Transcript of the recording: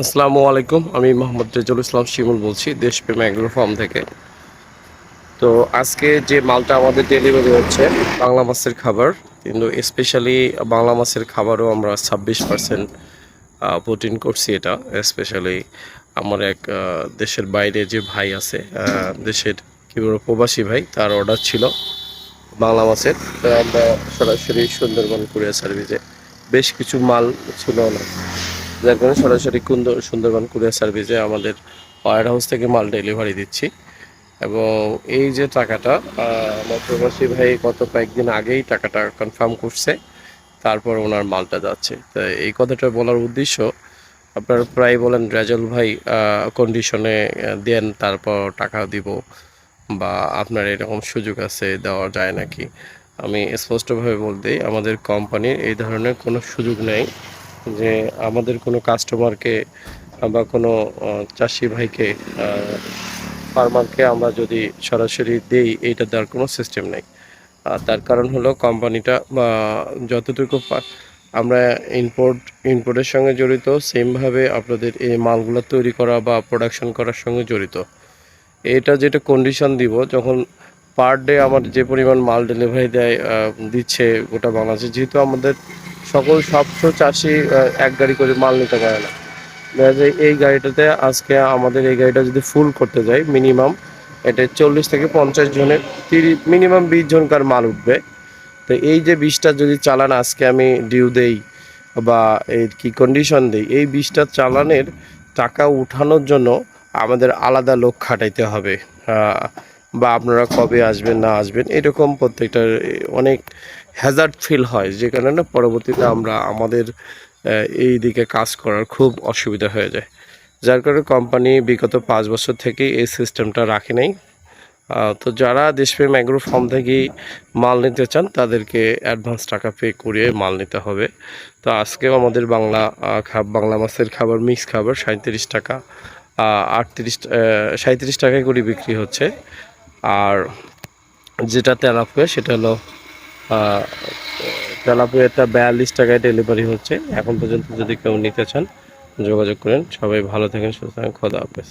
আসসালামু আলাইকুম, আমি মোহাম্মদ রেজুল ইসলাম শিমুল বলছি, দেশপ্রেম অ্যাগ্রো ফার্ম থেকে। তো আজকে যে মালটা আমাদের ডেলিভারি হচ্ছে, বাংলা মাছের খাবার, কিন্তু স্পেশালি বাংলা মাছের খাবারও আমরা ছাব্বিশ পার্সেন্ট প্রোটিন করছি এটা, স্পেশালি আমার এক দেশের বাইরে যে ভাই আছে দেশের কী বলব, প্রবাসী ভাই, তার অর্ডার ছিল বাংলা মাছের। আমরা সরাসরি সুন্দরবন কুরিয়ার সার্ভিসে বেশ কিছু মাল ছিল না যার কারণে সরাসরি সুন্দরবন কুরিয়ার সার্ভিসে আমাদের ওয়ার হাউস থেকে মাল ডেলিভারি দিচ্ছি। এবং এই যে টাকাটা আমার প্রবাসী ভাই গত কয়েকদিন আগেই টাকাটা কনফার্ম করছে, তারপর ওনার মালটা যাচ্ছে। তো এই কথাটা বলার উদ্দেশ্য, আপনারা প্রায় বলেন রেজাল ভাই কন্ডিশনে দেন, তারপর টাকা দিব বা আপনার এরকম সুযোগ আছে, দেওয়া যায় নাকি? আমি স্পষ্টভাবে বলতে আমাদের কোম্পানির এই ধরনের কোনো সুযোগ নেই। যে আমাদের কোনো কাস্টমারকে বা কোনো চাষি ভাইকে ফার্মারকে আমরা যদি সরাসরি দেই, এইটা দেওয়ার কোনো সিস্টেম নেই। তার কারণ হলো কোম্পানিটা বা যতটুকু আমরা ইম্পোর্ট ইম্পোর্টের সঙ্গে জড়িত সেমভাবে আপনাদের এই মালগুলো তৈরি করা বা প্রোডাকশন করার সঙ্গে জড়িত। এটা যেটা কন্ডিশন দিব, যখন পার ডে আমার যে পরিমাণ মাল ডেলিভারি দেয় দিচ্ছে গোটা বাংলাদেশে, যেহেতু আমাদের সকল সবশো চাষি এক গাড়ি করে মাল নিতে পারে না। এই গাড়িটাতে আজকে আমাদের এই গাড়িটা যদি ফুল করতে যাই মিনিমাম এটা চল্লিশ থেকে পঞ্চাশ জনের, তিরিশ মিনিমাম বিশ জনকার মাল উঠবে। তো এই যে বিষটা যদি চালান আজকে আমি ডিউ দেই বা এর কি কন্ডিশন দেই, এই বিষটা চালানের টাকা উঠানোর জন্য আমাদের আলাদা লোক খাটাইতে হবে। বা আপনারা কবে আসবেন না আসবেন, এরকম প্রত্যেকটার অনেক হ্যাজার্ড ফিল হয়, যে কারণে পরবর্তীতে আমরা আমাদের এই দিকে কাজ করার খুব অসুবিধা হয়ে যায়। যার কারণে কোম্পানি বিগত পাঁচ বছর থেকে এই সিস্টেমটা রাখে নাই। তো যারা দেশপ্রেম অ্যাগ্রো ফার্ম থেকে মাল নিতে চান, তাদেরকে অ্যাডভান্স টাকা পে করে মাল নিতে হবে। তো আজকেও আমাদের বাংলা বাংলা মাছের খাবার মিক্স খাবার সাঁত্রিশ টাকা আটত্রিশ সাঁত্রিশ টাকায় করে বিক্রি হচ্ছে। আর যেটা তেলাপুয়া, সেটা হলো তেলাপুয়াটা বিয়াল্লিশ টাকায় ডেলিভারি হচ্ছে। এখন পর্যন্ত যদি কেউ নিতে চান, যোগাযোগ করেন। সবাই ভালো থাকেন, সুস্থ থাকেন। খোদা হাফেজ।